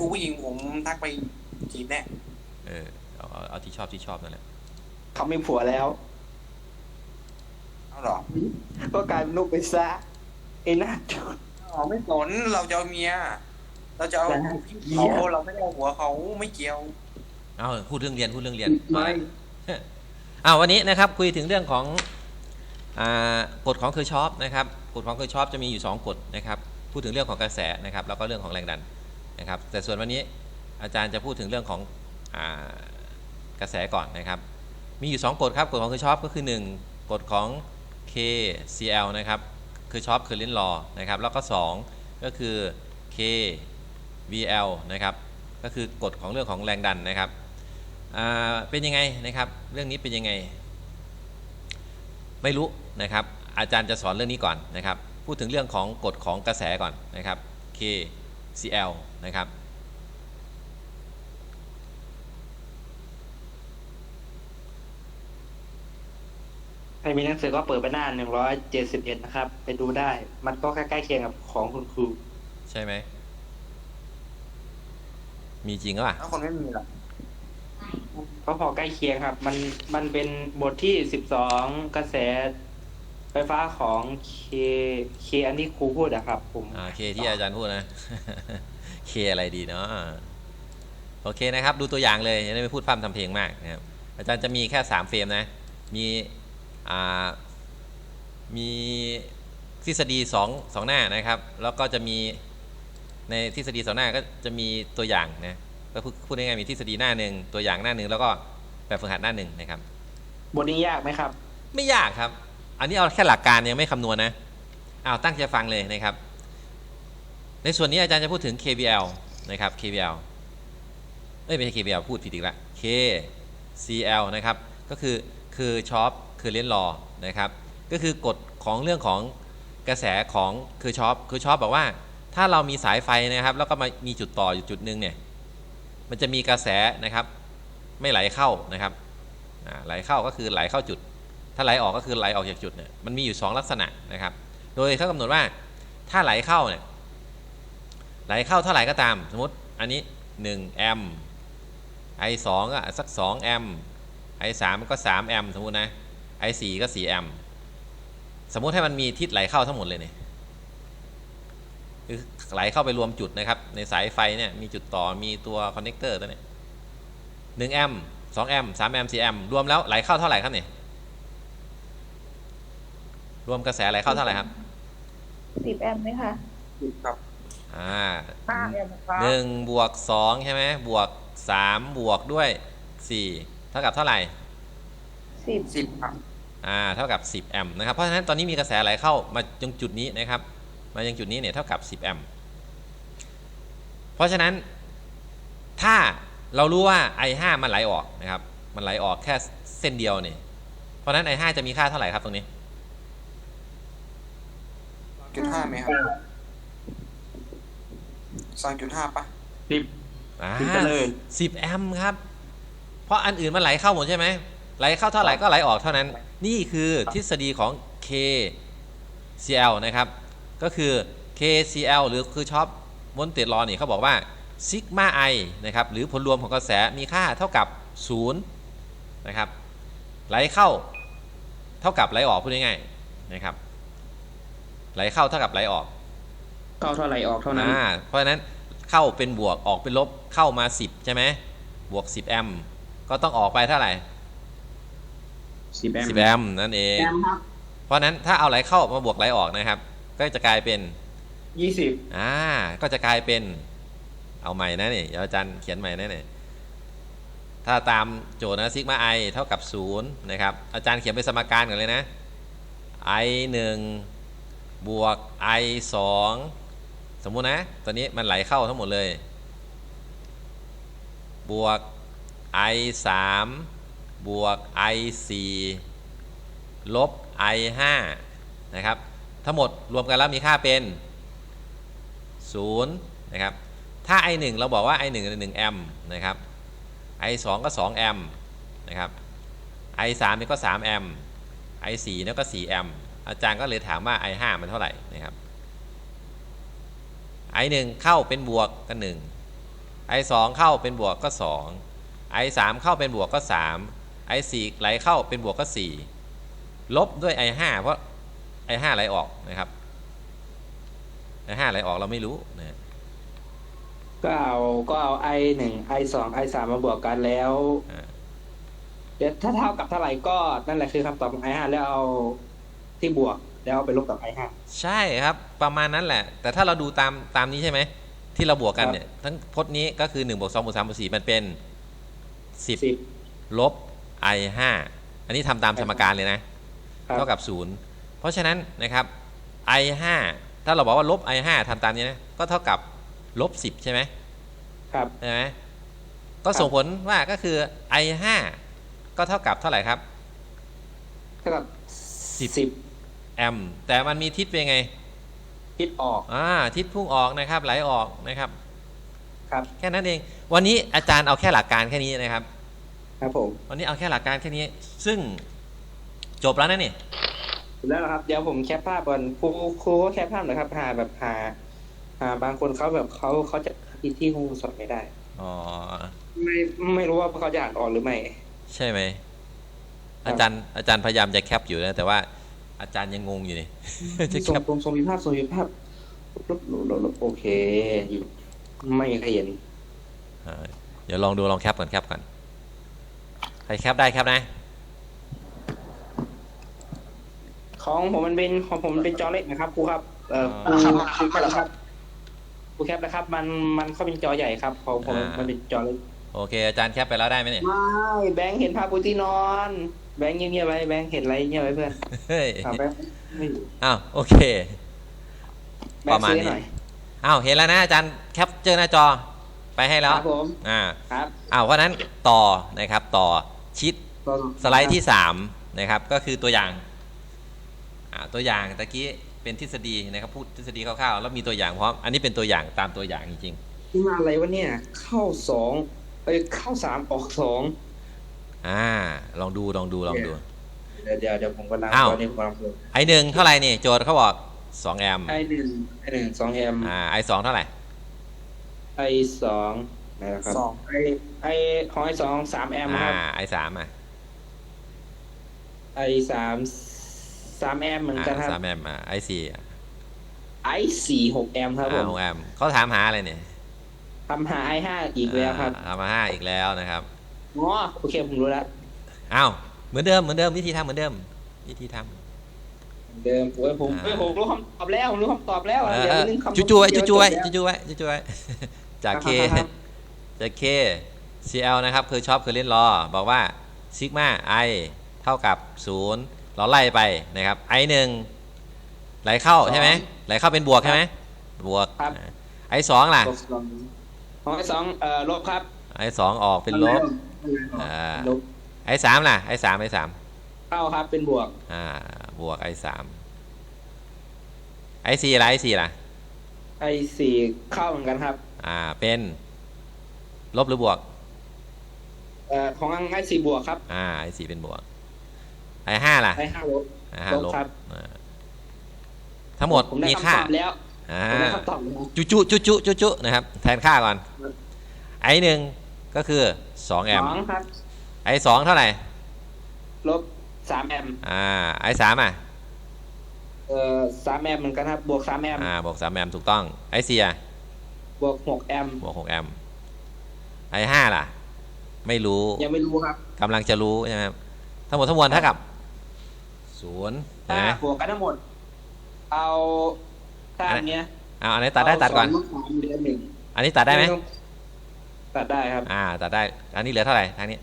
ครูผู้หญิงผมทักไปจีบแน่เออเอาเอาเอาที่ชอบที่ชอบนั่นแหละเขามีผัวแล้ว เอาเหรอก็กลายเป็นลูกไปซะไอ้หน้าจนอ๋อไม่สนเราจะเอาเมีย เราจะเอาแต่เขาเราไม่ได้เอาหัวเขาไม่เกี่ยว เอาพูดเรื่องเรียนพูดเรื่องเรียนไม่เอาวันนี้นะครับคุยถึงเรื่องของอากฎของคือชอปนะครับกฎของคือชอปจะมีอยู่ 2กฎนะครับพูดถึงเรื่องของกระแสนะครับแล้วก็เรื่องของแรงดัน นะครับ แต่ส่วนวันนี้อาจารย์จะพูดถึงเรื่องของอกระแสก่อนนะครับ มีอยู่ 2กฎครับกฎของคือชอปก็คือ 1กฎของ KCL นะครับคือชอปคือลิ้นรอนะครับแล้วก็ 2 ก็คือ KVL นะครับก็คือกฎของเรื่องของแรงดันนะครับเป็นยังไงนะครับ เรื่องนี้เป็นยังไง ไม่รู้นะครับ อาจารย์จะสอนเรื่องนี้ก่อนนะครับ พูดถึงเรื่องของกฎของกระแสก่อนนะครับ K KCL นะครับ ใครมีหนังสือก็เปิดไปหน้าหนึ่งร้อยเจ็ดสิบเอ็ดนะครับ ไปดูได้ มันก็ใกล้ๆเคียงกับของคุณครู ใช่ไหม มีจริงหรือเปล่าถ้าคนไม่มีหรอกก็พอใกล้เคียงครับ มันมันเป็นบทที่สิบสองกระแส ไฟฟ้าของเคเคอันที่ครูพูดอะครับผมอ่า K ที่อาจารย์พูดนะ K อะไรดีเนาะโอเคนะครับ ดูตัวอย่างเลยจะได้ไม่พูดพร่ำทำเพลงมากนะครับอาจารย์จะมีแค่ 3 เฟรมนะ มีอ่ามีทฤษฎี2 2หน้านะครับ แล้วก็จะมีในทฤษฎีสองหน้าก็จะมีตัวอย่างนะก็พูดพูดง่ายๆมีทฤษฎีหน้าหนึ่งตัวอย่างหน้าหนึ่งแล้วก็แบบฝึกหัดหน้าหนึ่งนะครับ บทนี้ยากไหมครับ ไม่ยากครับ อันนี้เอาแค่หลักการยังไม่คำนวณนะเอาตั้งใจฟังเลยนะครับ ในส่วนนี้อาจารย์จะพูดถึง KVL นะครับ KVL เอ้ยไม่ใช่ KVL พูดผิดอีกละ KCL นะครับ ก็คือคือช็อปคือเลนรอนะครับ ก็คือกฎของเรื่องของกระแสของคือช็อปคือช็อปบอกว่า ถ้าเรามีสายไฟนะครับ แล้วก็มามีจุดต่ออยู่จุดหนึ่งเนี่ยมันจะมีกระแสนะครับ ไม่ไหลเข้านะครับไหลเข้าก็คือไหลเข้าจุด ถ้าไหลออกก็คือไหลออกจากจุดเนี่ยมันมีอยู่ 2 ลักษณะนะครับ โดยเขากำหนดว่าถ้าไหลเข้าเนี่ยไหลเข้าเท่าไหร่ก็ตาม สมมติอันนี้1แอมป์ไอสองก็สัก2แอมป์ไอสามก็3แอมป์สมมตินะไอสี่ก็4แอมป์สมมติให้มันมีทิศไหลเข้าทั้งหมดเลยเนี่ยคือไหลเข้าไปรวมจุดนะครับ ในสายไฟเนี่ยมีจุดต่อมีตัวคอนเนคเตอร์ตัวเนี้ยหนึ่งแอมป์สองแอมป์สามแอมป์สี่แอมป์รวมแล้วไหลเข้าเท่าไหร่ครับเนี่ย รวมกระแสไหลเข้าเท่าไหร่ครับสิบแอมป์ไหมคะครับอ่าห้าแอมป์ครับหนึ่งบวกสองใช่ไหมบวกสามบวกด้วยสี่เท่ากับเท่าไหร่สิบสิบครับอ่าเท่ากับ 10 แอมป์นะครับ เพราะฉะนั้นตอนนี้มีกระแสไหลเข้ามาตรงจุดนี้นะครับ มายังจุดนี้เนี่ยเท่ากับ 10 แอมป์เพราะฉะนั้นถ้าเรารู้ว่า I5 มันไหลออกนะครับ มันไหลออกแค่เส้นเดียวเนี่ยเพราะฉะนั้น I5 จะมีค่าเท่าไหร่ครับตรงนี้ จุดห้าไหมครับสองจุดห้าปะสิบ อ่าถึงจะเลย สิบแอมป์ครับ เพราะอันอื่นมันไหลเข้าหมดใช่ไหมไหลเข้าเท่าไหร่ก็ไหลออกเท่านั้น นี่คือทฤษฎีของ KCL นะครับ ก็คือ KCL หรือคือช็อปมอนเตดลอนี่เขาบอกว่าซิกมาไอนะครับ หรือผลรวมของกระแสมีค่าเท่ากับ 0 นะครับ ไหลเข้าเท่ากับไหลออกพูดง่ายๆนะครับ ไหลเข้าเท่ากับไหลออก เข้าเท่าไหร่ออกเท่านั้นอ่าเพราะฉะนั้นเข้าเป็นบวกออกเป็นลบเข้ามา 10 ใช่ไหมบวก 10 แอมป์ก็ต้องออกไปเท่าไหร่สิบแอมป์10 แอมป์นั่นเองแอมป์ครับเพราะฉะนั้นถ้าเอาไหลเข้ามาบวกไหลออกนะครับ ก็จะกลายเป็นยี่สิบอ่าก็จะกลายเป็นเอาใหม่นะนี่เดี๋ยวอาจารย์เขียนใหม่นะนี่ถ้าตามโจทย์นะซิกมาไอเท่ากับ 0 นะครับ อาจารย์เขียนเป็นสมการกันเลยนะ i 1 บวก i 2สมมุตินะตอนนี้มันไหลเข้าทั้งหมดเลย บวก i 3บวก i 4ลบ i 5นะครับ ทั้งหมดรวมกันแล้วมีค่าเป็น0นะครับ ถ้า i 1เราบอกว่า i 1เป็น1แอมป์นะครับ i 2ก็2แอมป์นะครับ i 3นี่ก็3แอมป์ i 4นี่ก็4แอมป์ อาจารย์ก็เลยถามว่า i 5 มันเท่าไหร่นะครับ i 1 เข้าเป็นบวกก็1ไอสองเข้าเป็นบวกก็สองไอสามเข้าเป็นบวกก็สามไอสี่ไหลเข้าเป็นบวกก็สี่ลบด้วยไอห้าเพราะไอห้าไหลออกนะครับไอห้าไหลออกเราไม่รู้นะก็เอาก็เอา i หนึ่ง i สอง i สามมาบวกกันแล้วอ่าเดี๋ยวถ้าเท่ากับเท่าไหร่ก็นั่นแหละคือคำตอบของ i ห้าแล้วเอา ที่บวกแล้วเอาไปลบกับ i ห้าใช่ครับประมาณนั้นแหละ แต่ถ้าเราดูตามตามนี้ใช่ไหม ที่เราบวกกันเนี่ย ทั้งพจน์นี้ก็คือ1บวก2บวก3บวก4มันเป็น 10สิบลบ i 5อันนี้ทำตามสมการเลยนะครับเท่ากับ 0 เพราะฉะนั้นนะครับ i 5ถ้าเราบอกว่าลบ i 5ทำตามนี้นะ ก็เท่ากับลบ 10 ใช่ไหมครับใช่ไหมก็ส่งผลว่าก็คือ i 5ก็เท่ากับเท่าไหร่ครับ เท่ากับสิบสิบ แอมป์แต่มันมีทิศเป็นไงคิดออกอ่าทิศพุ่งออกนะครับ ไหลออกนะครับ ครับ แค่นั้นเอง วันนี้อาจารย์เอาแค่หลักการแค่นี้นะครับ ครับผมวันนี้เอาแค่หลักการแค่นี้ ซึ่งจบแล้วนะนี่แล้วนะครับ เดี๋ยวผมแคปภาพก่อนครูครูก็แคปภาพหน่อยครับหาแบบหาหาบางคนเขาแบบเขาเขาจะที่ที่ครูสอนไม่ได้อ๋อไม่ไม่รู้ว่าเขาจะอ่านออกหรือไม่ ใช่ไหมครับอาจารย์อาจารย์พยายามจะแคปอยู่นะแต่ว่า อาจารย์ยังงงอยู่นี่จะแคส่งปส่งส่งมีภาพส่งมีภาพลบลบลบลบโอเคอยู่ไม่มีใครเห็นอ่าเดี๋ยวลองดูลองแคปก่อนแคปก่อนใครแคปได้แคปนะ ของผมมันเป็นของผมมันเป็นจอเล็กนะครับครูครับเอ่อคอ๋รูอครูแคปนะครับครูแคปนะครับ มันมันเขาเป็นจอใหญ่ครับของผมอ่ามัมันเป็นจอเล็ก โอเค อาจารย์แคปไปแล้วได้ไหมเนี่ย ไม่แบงค์เห็นภาพกูที่นอน แบงค์เงียบๆไว้แบงค์เห็นอะไรเงียบไว้เพื่อนเฮ้ยถามแบงค์ไม่อยู่อ้าวโอเค แบปงระค์มาณซื้อนี้หน่อยอ้าวเห็นแล้วนะอาจารย์แคปเจอหน้าจอไปให้คแล้วรับผมอ่าครับอ้าวเพราะฉะนั้นต่อนะครับต่อชิดสไลด์ที่ 3 นะครับก็คือตัวอย่างอ่าตัวอย่างตะกี้เป็นทฤษฎีนะครับพูดทฤษฎีคร่าวๆแล้วมีตัวอย่างพร้อมอันนี้เป็นตัวอย่างตามตัวอย่างจริงนี่มาอะไรวะเนี่ย เข้าสอง เอ้ยเข้าสามออกสองๆอ่า ลองดูลองดูลองดูเดี๋ยวเดี๋ยวเดี๋ยวผมก็นับอ้าว ตอนนี้ผมกำลังเพิ่มไอหนึ่งเท่าไหร่นี่โจทย์เขาบอก2แอมป์ไอหนึ่งไอหนึ่งสองแอมอ่าไอสองเท่าไหร่ไอสองไหนล่ะครับสองไอไอของไอสองสามแอมป์อ่าครับไอสามอะไอสามสามแอมป์เหมือนอ่ากันครับสามแอมป์อ่าไอสี่อะไอสี่หกแอมป์ครับผอ่ามหกแอมป์เขาถามหาอะไรเนี่ย ทำหาไอห้าอีกแล้วครับอ่าเอามาห้าอีกแล้วนะครับอ๋อโอเคผมรู้แล้วอ้าวเหมือนเดิมเหมือนเดิมวิธีทำเหมือนเดิม วิธีทำ เดิมโอ้ยผมอ่า เอ้ยผมรู้คำตอบแล้วผมรู้คำตอบแล้วเอเดี๋ยวอนึงคำจุจุไว้เดีจุยวจุไว้จบจุแล้วจุไว้จุจุไว้ จากเคครับจากเค CL นะครับคือชอบคือเล่นรอ บอกว่าซิกมา i เท่ากับ 0 เราไล่ไปนะครับ i 1ไหลเข้าใช่ไหมไหลเข้าเป็นบวกใช่ไหมบวก i 2ล่ะลบสอง ของไอสองเอ่อลบครับ i 2ออกเป็นลบอ่าลบ i 3ล่ะ i 3 i 3เข้าครับเป็นบวกอ่าบวก i 3 i 4ล่ะ i 4ล่ะไอสี่เข้าเหมือนกันครับ อ่าเป็นลบหรือบวกเอ่อของไอสี่บวกครับ อ่า i 4เป็นบวก i 5ล่ะไอห้าลบอ่าห้าลลบบครับอ่าทั้งหมดผมได้มีคำค่าตอบแล้ว อ่าผมได้คำตอบแล้วจุจุจุจุจุจุนะครับ แทนค่าก่อน ไอหนึ่งก็คือ 2 แอสมองครับไอสองเท่าไหร่ ลบสามแอมป์อ่า ไอสามอะ เอ่อสามแอมป์เหมือนกันครับบวกสามแอมป์อ่า บวกสามแอมถูกต้อง ไอสี่อะ บวกหกแอมป์บวกหกแอมไอห้าล่ะ ไม่รู้ยังไม่รู้ครับกำลังจะรู้ใช่ไหมครับ ทั้งหมดทั้งมวลเท่ากับศูนย์ถ้านะบวกกันทั้งหมด เอา ถ้าอันเนี้ยเอาอันนี้ตัดได้ตัดก่อนเาสงลบสามเหลือหนึ่งอันนี้ตัดได้ไหมตัดได้ครับ อ่า ตัดได้ อันนี้เหลือเท่าไหร่ทางนี้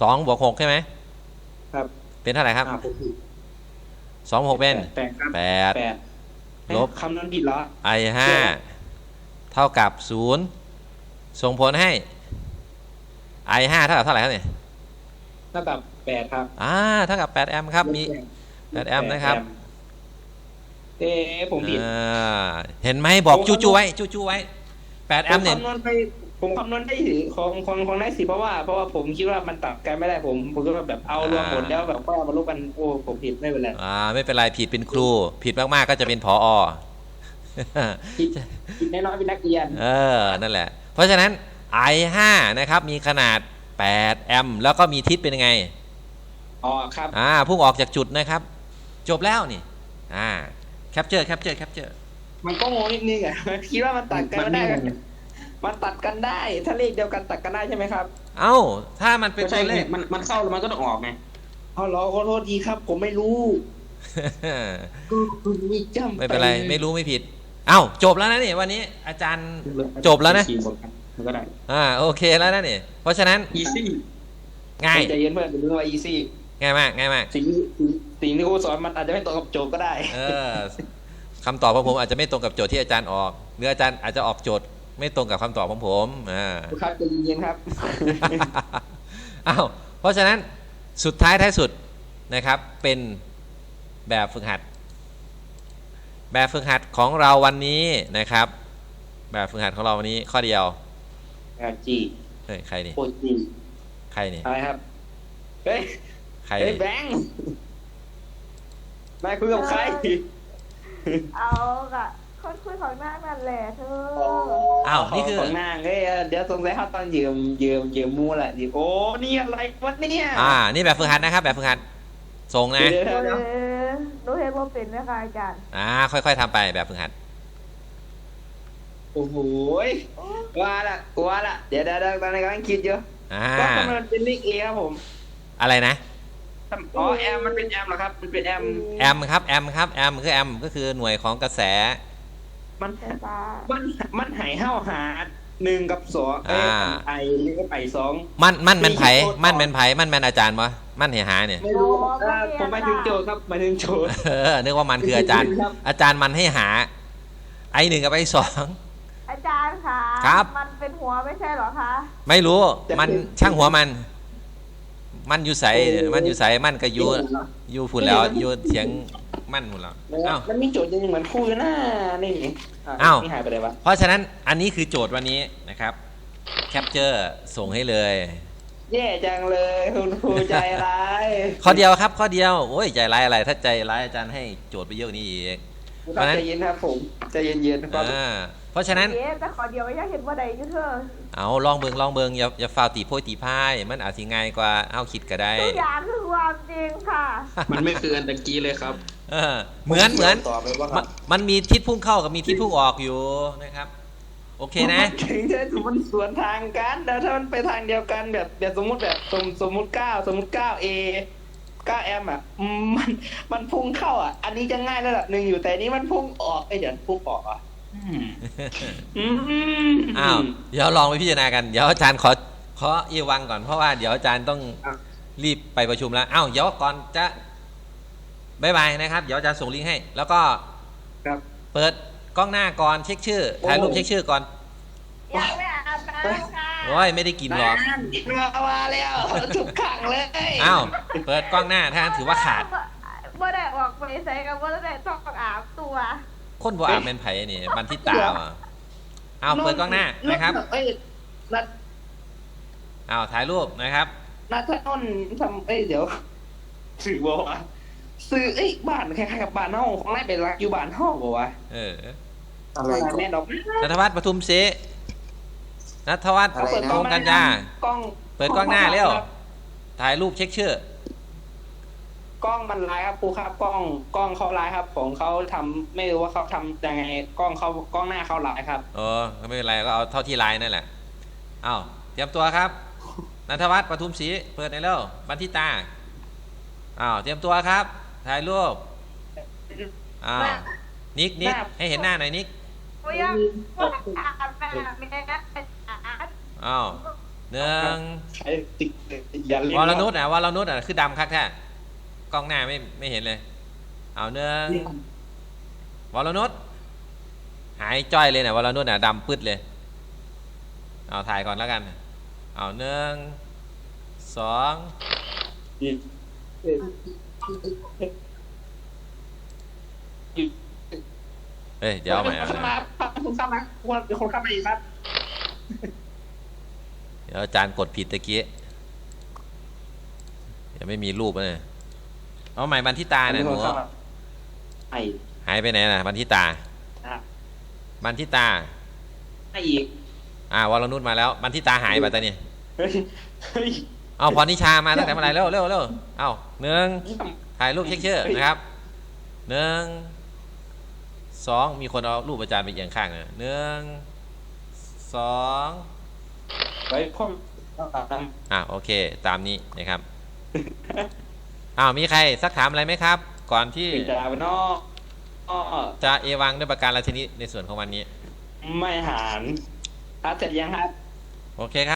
สองบวกหกใช่ไหมครับ เป็นเท่าไหร่ครับอ่าผมผิดสองบวกหกเป็นแปดครับแปดแปดลบคำนั้นผิดเหรอไอห้าเท่ากับศูนย์ส่งผลให้ไอห้าเท่ากับเท่าไหร่ครับเนี่ยเท่ากับแปดครับ อ่า เท่ากับ8แอมป์ครับ มีแปดแอมป์นะครับ เอ๊ะผมผิดอ่าเห็นไหมบอกผมจูจูไว้จูจูไว้8แอผมมป์เนี่ย คำนวณไปผมคำนวณได้สิของของของได้สิเพราะว่าเพราะว่าผมคิดว่ามันตัดกันไม่ได้ผม ผมก็แบบเอารวมผลแล้วแบบก็เอามาลบกันโอ้ผมผิดไม่เป็นไรอ่าไม่เป็นไรผิดเป็นครู ผิดมากๆก็จะเป็นผอผิดผิดแน่นอนเป็นนักเรียนเออนั่นแหละ เพราะฉะนั้น I5 นะครับมีขนาด 8 แอมป์แล้วก็มีทิศเป็นยังไงอ๋อครับอ่าพุ่งออกจากจุดนะครับ จบแล้วนี่อ่า แคปเจอร์แคปเจอร์แคปเจอร์มันก็งงนิดนึงอะคิดว่ามันตัดกันไม่ได้มันไม่มันตัดกันได้ ถ้าเลขเดียวกันตัดกันได้ใช่ไหมครับ เอ้า ถ้ามันเป็นไม่ใช่ตัวเลขมันมันเข้าแล้วมันก็ต้องออกไงเอาเหรอขอโทษทีครับ ผมไม่รู้มีจำไม่เป็นไร ไม่รู้ไม่ผิด เอ้าจบแล้วนะนี่วันนี้ อาจารย์จบแล้วนะขี่บนกันมันก็ได้อ่าโอเคแล้วนะนี่เพราะฉะนั้นอีซี่ง่ายใจเย็นเพื่อนเป็นเรื่องว่า easy ง่ายมากง่ายมากสิ่งที่สิ่งที่ครูสอนมันอาจจะไม่ตรงกับโจทย์ก็ได้ เออคำตอบของผมอาจจะไม่ตรงกับโจทย์ที่อาจารย์ออกหรืออาจารย์อาจจะออกโจทย์ไม่ตรงกับคำตอบของผมอ่าครับใจเย็นๆครับอ้าวเพราะฉะนั้นสุดท้ายท้ายสุดนะครับ เป็นแบบฝึกหัด แบบฝึกหัดของเราวันนี้นะครับ แบบฝึกหัดของเราวันนี้ข้อเดียวจีเฮ้ยใครนี่โคจีใครนี่อะไรครับเฮ้ย ใคร เฮ้ยนี่แบงค์นายคุยกับใคร เอากะคนคุยของนางนั่นแหละเธออ้าวนี่คือ ของนางเฮ้ยเดี๋ยวสงสัยเขาตอนยืมยืมยืมมูแหละยืมโอ้นี่อะไรวะเนี่ยอ่า นี่แบบฝึกหัดนะครับ แบบฝึกหัดส่งนะ เดี๋ยวเอเดี๋ยวเดี๋ยวอหนูเห็นว่าเป็นไหมคะอาจารย์อ่า ค่อยๆทำไปแบบฝึกหัด โอ้โหยว่าละว่าละเดี๋ยวเดี๋ยวเดี๋ยวตอนนี้กำลังคิดอยู่อ่าก็ทำไมมันเป็นเลขเอครับผม อะไรนะ อ๋อแอมมันเป็นแอมเหรอครับ มันเป็นแอมแอมครับแอมครับแอมคือแอมก็คือหน่วยของกระแส มันไฟฟ้ามันมันหายห้าวหาหนึ่งกับสองเอ้ยอ่าไอหนึ่งกับไอสองมั่นมั่นแมนไผมีโจทย์มั่นแมนไผมั่นแมนอาจารย์ปะมั่นเหหาเนี่ยไม่รู้เออผมไปถึงโจทย์ครับมาถึงโจทย์เออนึกว่ามันคืออาจารย์ครับอาจารย์มันให้หา ไอหนึ่งกับไอสองอาจารย์คะครับ มันเป็นหัวไม่ใช่เหรอคะไม่รู้มันช่างหัวมัน มันอยู่ใสมันอยู่ใสมันก็อยู่อยู่ฝุ่นแล้วอยู่เสียงมันฝุ่นแล้วอ้าวมันมีโจทย์ยังเหมือนคู่อยู่หน้านี่ะอ้าวนี่หายไปเลยวะเพราะฉะนั้นอันนี้คือโจทย์วันนี้นะครับแคปเจอร์ส่งให้เลยแย่จังเลยคุณครูใจร้ายข้อเดียวครับข้อเดียวโอ้ยใจร้ายอะไร ถ้าใจร้ายอาจารย์ให้โจทย์ไปเยอะกว่านี้อีกเพราะฉะนั้นใจเย็นครับผมใจเย็นๆครับอ่าเพราะฉะนั้นเอ๊ะแต่ขอเดียวไม่อยากเห็นว่าใดอยู่เธอ เอาลองเบิงลองเบิงอย่าอย่าฟาวตีโพยตีพายมันอาจสิง่ายกว่าเอาคิดก็ได้ทุกอย่างคือความจริงค่ะมันไม่คืออันตะกี้เลยครับเออเหมือนเหมือนตอบไปว่าคมัรันบมันมีทิศพุ่งเข้ากับมีทิศพุ่งออกอยู่นะครับ โอเคนะถึงจะมันสวนทางกันแต่ถ้ามันไปทางเดียวกันแบบแบบสมมติแบบสมสมมติเก้าสมมติเก้าเอเก้าแอมอะอืมมันมันพุ่งเข้าอะ อันนี้จะง่ายระดับหนึ่งอยู่แต่อันนี้มันพุ่งออกไอ้ยเดี๋ยวพุ่งออกอะ อืมอ้าวเดี๋ยวลองไปพิจารณากันเดี๋ยวอาจารย์ขอขออีวังก่อนเพราะว่าเดี๋ยวอาจารย์ต้องรีบไปประชุมแล้วอ้าวเดี๋ยวก่อนจะบายบายนะครับ เดี๋ยวอาจารย์ส่งลิงก์ให้ แล้วก็ครับเปิดกล้องหน้าก่อนเช็คชื่อถ่ายรูปเช็คชื่อก่อนยังไม่อาบน้ำค่ะโอ้ยไม่ได้กินหรอกมาว่าแล้วทุกขังเลยอ้าวเปิดกล้องหน้าถ้างั้นถือว่าขาดบ่ได้ออกไปใส่กับบ่ได้ต้องอาบตัว คนบ่อาบเป็นไผนี่บันทิตาวะอ้าวเปิดกล้องหน้านะครับเอ้ยนัดอ้าวถ่ายรูปนะครับนัดท่านนทำเอ้ยเดี๋ยวสื่อบอกว่าสื่อเอ้ยบ้านคล้ายๆกับบ้านห้องของนายเป็นรักอยู่บ้านห้องบอกว่าเอออะไรก่อนแม่ดอกนัทวัฒน์ปทุมศรีนัทวัฒน์อะไรนะโงกัญญากล้องเปิดกล้องหน้าเร็วถ่ายรูปเช็คชื่อ กล้องมันไลายครับครูครับกล้องกล้องเขาไลายครับของเขาทำไม่รู้ว่าเขาทำยังไงกล้องเขากล้องหน้าเขาไลายครับ เออก็ไม่เป็นไรก็เอาเท่าที่ไลน์นั่นแหละอ้าวเตรียมตัวครับนัทวัฒน์ปทุมศรีเปิดในอยเร็วบันทิตาอ้าวเตรียมตัวครับถ่ายรูปอ้าวนิกนิกให้เห็นหน้าหน่อยนิกบ่ยังบ่อาบน้ำแม่อาบอ้าวหนึ่งใช้ติ๊กอย่าเล่นวรนุชอะวรนุชอะคือดำคักแท้ กล้องหน้าไม่ไม่เห็นเลย เอาหนึ่งวรนุชหายจ้อยเลยนะวรนุชอะดำปึ๊ดเลย เอาถ่ายก่อนแล้วกัน เอาหนึ่งสองเอ้ยเดี๋ยวเอาใหม่เอาคนใหม่มาคุณเข้ามาคนเป็นคนเข้ามาอีกครับเดี๋ยวอาจารย์กดผิดตะกี้เดี๋ยวไม่มีรูปเลย เอาใหม่บันทิตาเนี่ยหนูไอ้หายไปไหนน่ะบันทิตานะบันทิตาไอ้อีก อ่าวรนุชมาแล้วบันทิตาหายไปตอนนี้เฮ้ยเฮ้ยเอาพรนิชามาตั้งแต่เมื่อไหร่เร็วเร็วเร็วเอาหนึ่งเยี่ยมถ่ายรูปเช็คชื่อนะครับหนึ่งสองมีคนเอารูปอาจารย์ไปเอียงข้างนะหนึ่งสองเฮ้ยพ่ออ่าโอเค ตามนี้นะครับ อ้าวมีใครสักถามอะไรไหมครับ ก่อนที่ปิดดาวเนอกอ้อจะเอวังด้วยประการราชนิดในส่วนของวันนี้ ไม่หารอาเสร็จยังครับ โอเคครับ